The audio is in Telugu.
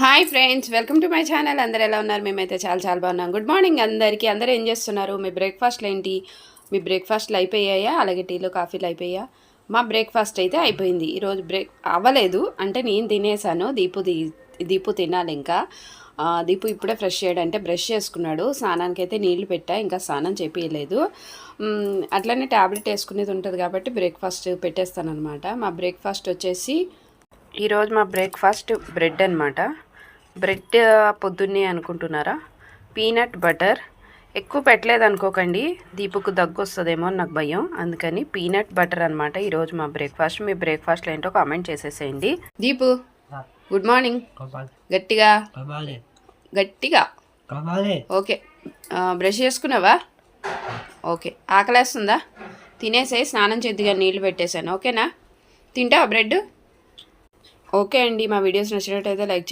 Hi friends welcome to my channel. అందరు ఎలా ఉన్నారు? మేమైతే చాలా చాలా బాగున్నాం. గుడ్ మార్నింగ్ అందరికీ. అందరూ ఏం చేస్తున్నారు? మీ బ్రేక్ఫాస్ట్లు ఏంటి? మీ బ్రేక్ఫాస్ట్లు అయిపోయాయా? అలాగే టీలో కాఫీలు అయిపోయా మా బ్రేక్ఫాస్ట్ అయితే అయిపోయింది. ఈరోజు బ్రేక్ అవ్వలేదు. అంటే నేను తినేసాను. దీపు దీపు తినాలి ఇంకా. దీపు ఇప్పుడే ఫ్రెష్ చేయడంటే బ్రష్ చేసుకున్నాడు. స్నానానికి అయితే నీళ్ళు పెట్టా. ఇంకా స్నానం చేపించలేదు అట్లనే ట్యాబ్లెట్ వేసుకునేది ఉంటుంది కాబట్టి బ్రేక్ఫాస్ట్ పెట్టేస్తాను అనమాట మా బ్రేక్ఫాస్ట్ వచ్చేసి ఈరోజు మా బ్రేక్ఫాస్ట్ బ్రెడ్ అనమాట బ్రెడ్ పొద్దున్నే అనుకుంటున్నారా? Peanut butter. ఎక్కువ పెట్టలేదు అనుకోకండి. దీపుకు దగ్గు వస్తుందేమో అని నాకు భయం. అందుకని పీనట్ బటర్ అనమాట ఈరోజు మా బ్రేక్ఫాస్ట్. మీ బ్రేక్ఫాస్ట్లో ఏంటో కామెంట్ చేసేసేయండి. Deepu good morning. గట్టిగా. గట్టిగా. ఓకే. బ్రష్ చేసుకున్నావా? ఓకే. ఆకలేస్తుందా? తినేసేయి స్నానం చేద్దిగా నీళ్ళు పెట్టేశాను. ఓకేనా? తింటావా బ్రెడ్? ఓకే అండి. మా వీడియోస్ నచ్చినట్టయితే లైక్